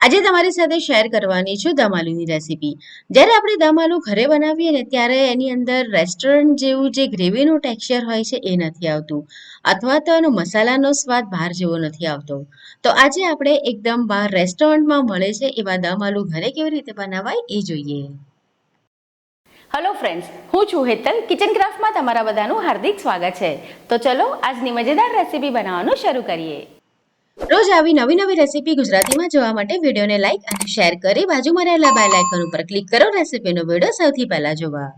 આજે તમારી સાથે શેર કરવાની છું દમ આલુની રેસીપી જ્યારે આપણે દમ આલુ ઘરે બનાવીએ ને ત્યારે એની અંદર રેસ્ટોરન્ટ જેવું જે ગ્રેવીનું ટેક્સચર હોય છે એ નથી આવતું. અથવા તો એનો મસાલાનો સ્વાદ બહાર જેવો નથી આવતો. તો આજે આપણે એકદમ બહાર રેસ્ટોરન્ટમાં મળે છે એવા દમ આલુ ઘરે કેવી રીતે બનાવાય એ જોઈએ. હલો ફ્રેન્ડ્સ હું છું હેતલ. કિચન ક્રાફ્ટમાં તમારા બધાનું હાર્દિક સ્વાગત છે. તો ચલો આજની મજેદાર રેસીપી બનાવવાનું શરૂ કરીએ. રોજ આવી નવી નવી રેસીપી ગુજરાતીમાં જોવા માટે વિડીયોને લાઇક અને શેર કરી બાજુમાં રહેલા બેલ આઇકન ઉપર ક્લિક કરો રેસીપીનો વીડિયો સૌથી પહેલા જોવા.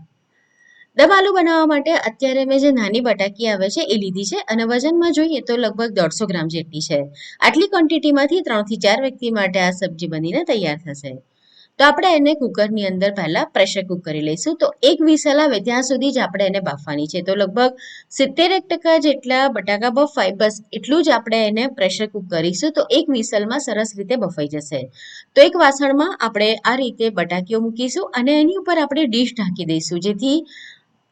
દમાલુ બનાવવા માટે અત્યારે મેં જે નાની બટાકી આવે છે એ લીધી છે અને વજનમાં જોઈએ તો લગભગ દોઢસો ગ્રામ જેટલી છે. આટલી ક્વોન્ટિટીમાંથી ત્રણથી ચાર વ્યક્તિ માટે આ સબ્જી બનીને તૈયાર થશે. તો આપણે એને કુકરની અંદર પહેલાં પ્રેશર કુક કરી લઈશું. તો એક વિસલ આવે ત્યાં સુધી જ આપણે એને બાફવાની છે. તો લગભગ સિત્તેર એક ટકા જેટલા બટાકા બફાય, બસ એટલું જ આપણે એને પ્રેશર કુક કરીશું. તો એક વિસલમાં સરસ રીતે બફાઈ જશે. તો એક વાસણમાં આપણે આ રીતે બટાકીઓ મૂકીશું અને એની ઉપર આપણે ડીશ ઢાંકી દઈશું. જેથી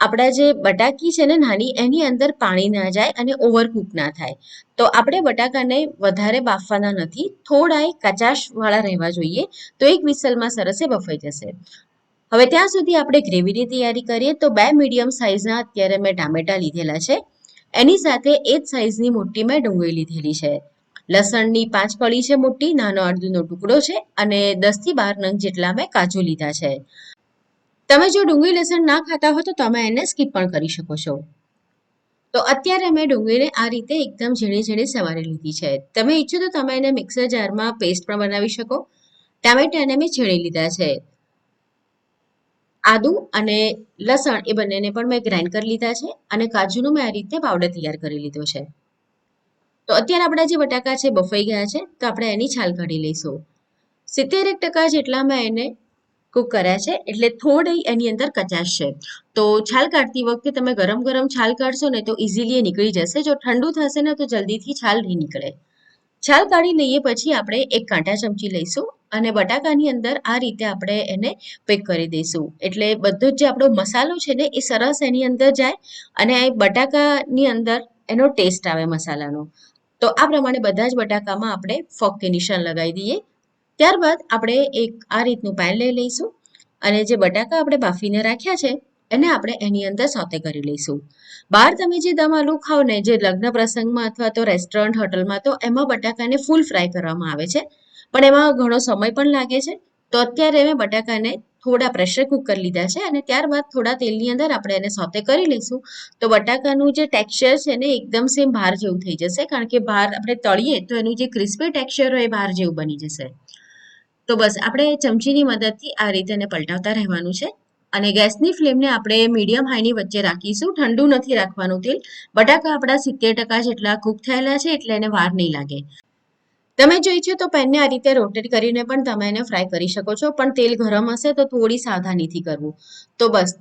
આપણા જે બટાકી છે ને નાની, એની અંદર પાણી ના જાય અને ઓવરકુક ના થાય. તો આપણે બટાકાને વધારે બાફવાના નથી થોડા કચાશવાળા રહેવા જોઈએ, તો એક વિસલમાં સરસે બફાઈ જશે. હવે ત્યાં સુધી આપણે ગ્રેવીની તૈયારી કરીએ, તો બે મીડિયમ સાઇઝના અત્યારે મેં ટામેટા લીધેલા છે. એની સાથે એ જ સાઇઝની મોટી મેં ડુંગળી લીધેલી છે. લસણની પાંચ કળી છે મોટી, નાનો અડદુનો ટુકડો છે અને દસથી બાર નંગ જેટલા મેં કાજુ લીધા છે. તમે જો ડુંગળી લસણ ના ખાતા હો તો તમે એને સ્કીપ પણ કરી શકો છો. તો અત્યારે મેં ડુંગળીને આ રીતે એકદમ ઝીણી ઝીણી સવારી લીધી છે. તમે ઈચ્છો તો તમે એને મિક્સર જારમાં પેસ્ટ પણ બનાવી શકો. ટામેટાને મેં છીણી લીધા છે. આદુ અને લસણ એ બંનેને પણ મેં ગ્રાઇન્ડ કરી લીધા છે અને કાજુનું મેં આ રીતે પાવડર તૈયાર કરી લીધો છે. તો અત્યારે આપણા જે બટાકા છે બફાઈ ગયા છે તો આપણે એની છાલ કાઢી લઈશું. સિત્તેર એક ટકા જેટલા મેં એને કુક કર્યા છે, એટલે થોડી એની અંદર કચાશ છે. તો છાલ કાઢતી વખતે તમે ગરમ ગરમ છાલ કાઢશો ને તો ઇઝીલી એ નીકળી જશે. જો ઠંડુ થશે ને તો જલ્દીથી છાલ નહીં નીકળે. છાલ કાઢી લઈએ પછી આપણે એક કાંટા ચમચી લઈશું અને બટાકાની અંદર આ રીતે આપણે એને પેક કરી દઈશું. એટલે બધો જ જે આપણો મસાલો છે ને એ સરસ એની અંદર જાય અને બટાકાની અંદર એનો ટેસ્ટ આવે મસાલાનો. તો આ પ્રમાણે બધા જ બટાકામાં આપણે ફોકથી નિશાન લગાવી દઈએ. ત્યારબાદ આપણે એક આ રીતનું પેન લઈ લઈશું અને જે બટાકા આપણે બાફીને રાખ્યા છે, એને આપણે એની અંદર સોતે કરી લઈશું. બહાર તમે જે દમ આલુ ખાઓ ને, જે લગ્ન પ્રસંગમાં અથવા તો રેસ્ટોરન્ટ હોટલમાં તો એમાં બટાકાને ફૂલ ફ્રાય કરવામાં આવે છે. પણ એમાં ઘણો સમય પણ લાગે છે. તો અત્યારે મેં બટાકાને થોડા પ્રેશર કુકર લીધા છે અને ત્યારબાદ થોડા તેલની અંદર આપણે એને સોતે કરી લઈશું. તો બટાકાનું જે ટેક્સચર છે ને, એકદમ સેમ બહાર જેવું થઈ જશે. કારણ કે બહાર આપણે તળીએ તો એનું જે ક્રિસ્પી ટેક્સચર હોય એ બહાર જેવું બની જશે. તો બસ, આપણે ચમચીની મદદથી આ રીતે એને પલટાવતા રહેવાનું છે. અને ગેસની ફ્લેમને આપણે મીડિયમ હાઈની વચ્ચે રાખીશું. ઠંડુ નથી રાખવાનું તેલ. બટાકા આપણા સિત્તેર ટકા જેટલા કૂક થયેલા છે એટલે એને વાર નહીં લાગે. તમે જોઈ છે તો પેનને આ રીતે રોટેટ કરીને પણ તમે એને ફ્રાય કરી શકો છો. પણ તેલ ગરમ હશે તો થોડી સાવધાનીથી કરવું. તો બસ,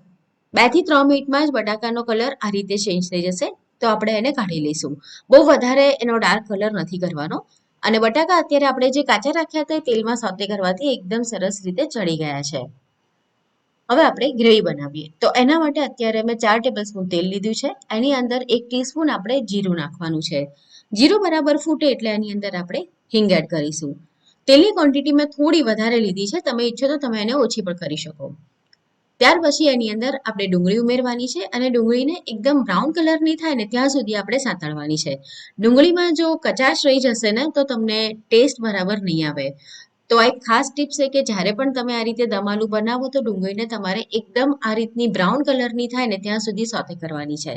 બેથી ત્રણ મિનિટમાં જ બટાકાનો કલર આ રીતે ચેન્જ થઈ જશે. તો આપણે એને કાઢી લઈશું. બહુ વધારે એનો ડાર્ક કલર નથી કરવાનો. અને બટાકા અત્યારે આપણે જે કાચા રાખ્યા હતા એ તેલમાં સોતે કરવાથી એકદમ સરસ રીતે ચડી ગયા છે. હવે આપણે ગ્રેવી બનાવીએ. તો એના માટે અત્યારે મેં ચાર ટેબલ સ્પૂન તેલ લીધું છે. એની અંદર એક ટીસ્પૂન આપણે જીરું નાખવાનું છે. જીરું બરાબર ફૂટે એટલે એની અંદર આપણે હિંગ એડ કરીશું. તેલની ક્વોન્ટિટી મેં થોડી વધારે લીધી છે. તમે ઈચ્છો તો તમે એને ઓછી પણ કરી શકો. ત્યાર પછી એની અંદર આપણે ડુંગળી ઉમેરવાની છે અને ડુંગળીને એકદમ બ્રાઉન કલરની થાય ને ત્યાં સુધી આપણે સાંતળવાની છે. ડુંગળીમાં જો કચાશ રહી જશે ને, તો તમને ટેસ્ટ બરાબર નહીં આવે. તો આ એક ખાસ ટિપ્સ છે કે જ્યારે પણ તમે આ રીતે દમાલુ બનાવો, તો ડુંગળીને તમારે એકદમ આ રીતની બ્રાઉન કલરની થાય ને ત્યાં સુધી સોતે કરવાની છે.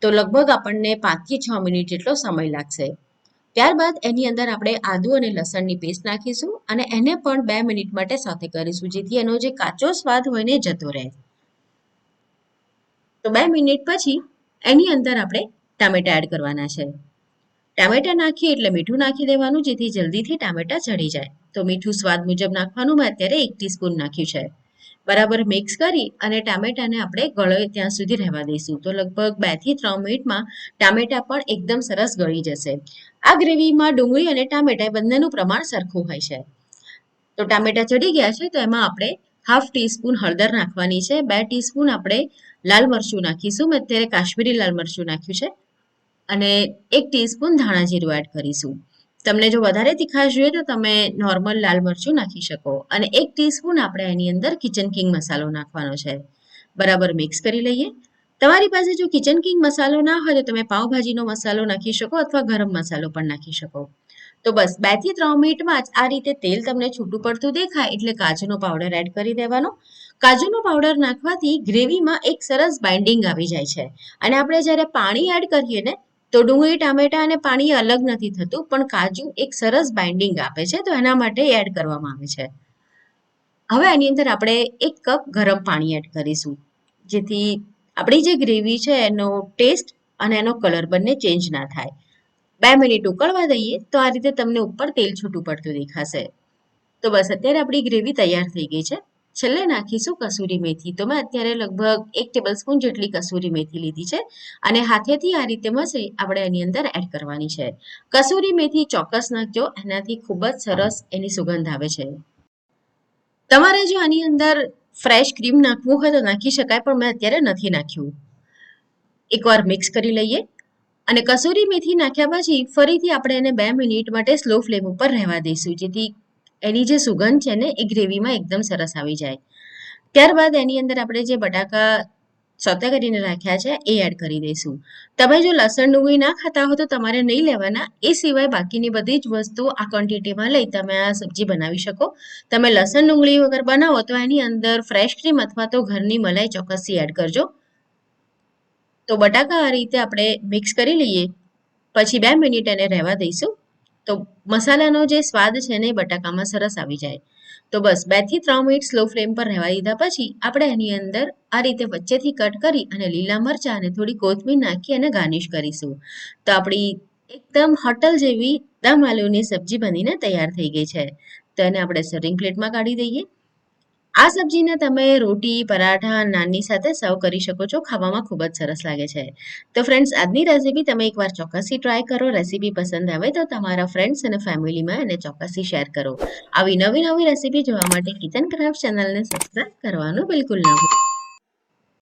તો લગભગ આપણને પાંચથી છ મિનિટ જેટલો સમય લાગશે. ત્યારબાદ એની અંદર આપણે આદુ અને લસણની પેસ્ટ નાખીશું અને એને પણ બે મિનિટ માટે સાથે કરીશું, જેથી એનો જે કાચો સ્વાદ હોય ને જતો રહે. તો બે મિનિટ પછી એની અંદર આપણે ટામેટા એડ કરવાના છે. ટામેટા નાખીએ એટલે મીઠું નાખી દેવાનું, જેથી જલ્દીથી ટામેટા ચડી જાય. તો મીઠું સ્વાદ મુજબ નાખવાનું, મેં અત્યારે એક ટીસ્પૂન નાખ્યું છે. બરાબર મિક્સ કરી અને ટામેટાને આપણે ગળે ત્યાં સુધી રહેવા દઈશું. તો લગભગ બેથી ત્રણ મિનિટમાં ટામેટા પણ એકદમ સરસ ગળી જશે. આ ગ્રેવીમાં ડુંગળી અને ટામેટા બંનેનું પ્રમાણ સરખું હોય છે. તો ટામેટા ચડી ગયા છે તો એમાં આપણે હાફ ટીસ્પૂન હળદર નાખવાની છે. બે ટીસ્પૂન આપણે લાલ મરચું નાખીશું. મેં અત્યારે કાશ્મીરી લાલ મરચું નાખ્યું છે. અને એક ટીસ્પૂન ધાણા જીરું એડ કરીશું. તમને જો વધારે તીખાશ જોઈએ તો તમે નોર્મલ લાલ મરચું નાખી શકો. અને એક ટીસ્પૂન આપણે એની અંદર કિચન કિંગ મસાલો નાખવાનો છે. બરાબર મિક્સ કરી લઈએ. તમારી પાસે જો કિચન કિંગ મસાલો ના હોય તો તમે પાઉંભાજીનો મસાલો નાખી શકો અથવા ગરમ મસાલો પણ નાખી શકો. તો બસ બેથી ત્રણ મિનિટમાં જ આ રીતે તેલ તમને છૂટું પડતું દેખાય એટલે કાજુનો પાવડર એડ કરી દેવાનો. કાજુનો પાવડર નાખવાથી ગ્રેવીમાં એક સરસ બાઇન્ડિંગ આવી જાય છે. અને આપણે જ્યારે પાણી એડ કરીએ ને તો ડુંગળી, ટામેટા અને પાણી અલગ નથી થતું, પણ કાજુ એક સરસ બાઇન્ડિંગ આપે છે, તો એના માટે એડ કરવામાં આવે છે. હવે આની અંદર આપણે એક કપ ગરમ પાણી એડ કરીશું, જેથી આપણી જે ગ્રેવી છે એનો ટેસ્ટ અને એનો કલર બંને ચેન્જ ના થાય. બે મિનિટ ઉકળવા દઈએ, તો આ રીતે તમને ઉપર તેલ છૂટું પડતું દેખાશે. તો બસ, અત્યારે આપણી ગ્રેવી તૈયાર થઈ ગઈ છે. છેલ્લે નાખીશું કસૂરી મેથી. તો મેં અત્યારે લગભગ એક ટેબલ સ્પૂન જેટલી કસૂરી મેથી લીધી છે અને હાથેથી આ રીતે મસળી આપણે એની અંદર એડ કરવાની છે. કસૂરી મેથી ચોક્કસ નાખજો, એનાથી ખૂબ જ સરસ એની સુગંધ આવે છે. તમારે જો આની અંદર ફ્રેશ ક્રીમ નાખવું હોય તો નાખી શકાય, પણ મેં અત્યારે નથી નાખ્યું. એકવાર મિક્સ કરી લઈએ અને કસૂરી મેથી નાખ્યા પછી ફરીથી આપણે એને બે મિનિટ માટે સ્લો ફ્લેમ ઉપર રહેવા દઈશું, જેથી એની જે સુગંધ છે ને, એ ગ્રેવીમાં એકદમ સરસ આવી જાય. ત્યારબાદ એની અંદર આપણે જે બટાકા સોતે કરીને રાખ્યા છે, એ એડ કરી દઈશું. તમે જો લસણ ડુંગળી ના ખાતા હો તો તમારે નહીં લેવાના, એ સિવાય બાકીની બધી જ વસ્તુ આ ક્વોન્ટિટીમાં લઈ તમે આ સબ્જી બનાવી શકો. તમે લસણ ડુંગળી વગર બનાવો તો એની અંદર ફ્રેશ ક્રીમ અથવા તો ઘરની મલાઈ ચોક્કસથી એડ કરજો. તો બટાકા આ રીતે આપણે મિક્સ કરી લઈએ. પછી બે મિનિટ એને રહેવા દઈશું. તો મસાલાનો જે સ્વાદ છે ને એ બટાકામાં સરસ આવી જાય. તો બસ, બેથી ત્રણ મિનિટ સ્લો ફ્લેમ પર રહેવા દીધા પછી આપણે એની અંદર આ રીતે વચ્ચેથી કટ કરી અને લીલા મરચાં અને થોડી કોથમીર નાખી અને ગાર્નિશ કરીશું. તો આપણી એકદમ હોટલ જેવી દમ આલુની સબ્જી બનીને તૈયાર થઈ ગઈ છે. તો એને આપણે સર્વિંગ પ્લેટમાં કાઢી દઈએ. આ સબ્જીને તમે રોટી, પરાઠા, નાનની સાથે સર્વ કરી શકો છો. ખાવામાં ખૂબ જ સરસ લાગે છે. તો ફ્રેન્ડ્સ આજની રેસીપી તમે એકવાર ચોક્કસથી ટ્રાય કરો. રેસીપી પસંદ આવે તો તમારા ફ્રેન્ડ્સ અને ફેમિલીમાં એને ચોક્કસથી શેર કરો. આવી નવી નવી રેસીપી જોવા માટે કિચન ક્રાફ્ટ ચેનલને સબસ્ક્રાઈબ કરવાનું બિલકુલ ના ભૂલતા